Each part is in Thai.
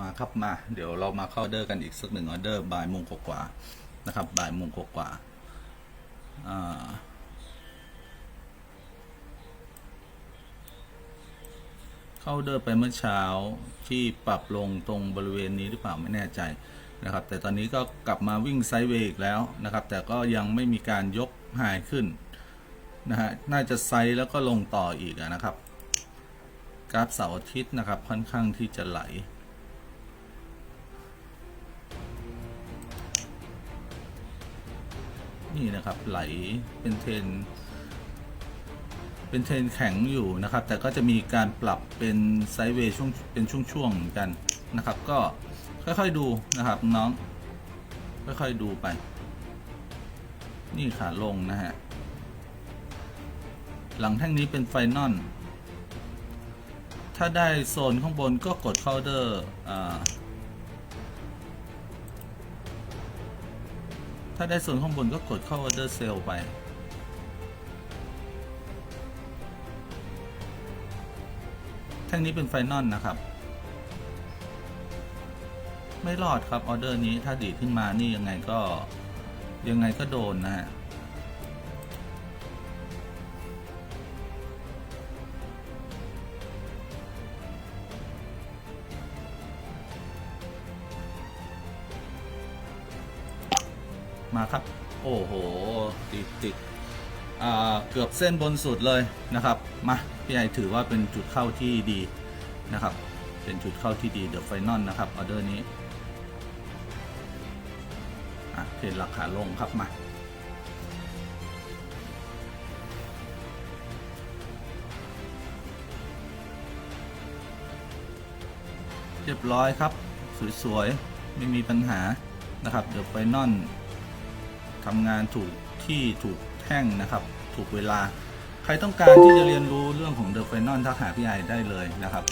มาครับมา เดี๋ยวเรามาเข้าออเดอร์กันอีกสักหนึ่งออเดอร์บ่ายโมงกว่านะครับบ่ายโมงกว่าๆอ่าเข้าออเดอร์ไปเมื่อเช้าที่ปรับลงตรงบริเวณนี้หรือเปล่าไม่แน่ใจนะครับ แต่ตอนนี้ก็กลับมาวิ่งไซด์เวย์อีกแล้วนะครับ แต่ก็ยังไม่มีการยกหายขึ้นนะฮะน่าจะไซด์แล้วก็ลงต่ออีกนะครับ กราฟเสาร์อาทิตย์นะครับค่อนข้างที่จะไหล นี่นะครับไหลเป็นเทรนเป็นเทรนแข็งอยู่นะครับ แต่ก็จะมีการปรับเป็นไซด์เวย์ช่วงเป็นช่วงๆเหมือนกันนะครับ ก็ค่อยๆดูนะครับน้อง ค่อยๆดูไป นี่ขาลงนะฮะหลังแท่งนี้เป็นไฟนอลถ้าได้โซนข้างบนก็กดเข้าเดอร์อ่า ถ้าได้ส่วนข้างบนก็กดเข้าออเดอร์เซลไป แท่งนี้เป็นไฟนอลนะครับ ไม่รอดครับออเดอร์นี้ถ้าดีขึ้นมานี่ยังไงก็ยังไงก็โดนนะฮะ มาครับ โอ้โห ติดติดเกือบเส้นบนสุดเลยนะครับ มาพี่ใหญ่ถือว่าเป็นจุดเข้าที่ดีนะครับ เป็นจุดเข้าที่ดีเดอะไฟนอลนะครับออเดอร์นี้เทรนราคาลงครับมาเรียบร้อยครับ สวยๆ ไม่มีปัญหานะครับ เดอะไฟนอล ทำงานถูกที่ถูกแท่งนะครับ ถูกเวลา ใครต้องการที่จะเรียนรู้เรื่องของ the final ทักหาพี่ไอได้เลยนะครับ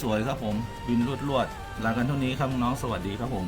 สวยๆครับผมบินรวดๆลากันเท่านี้ครับน้องสวัสดีครับผม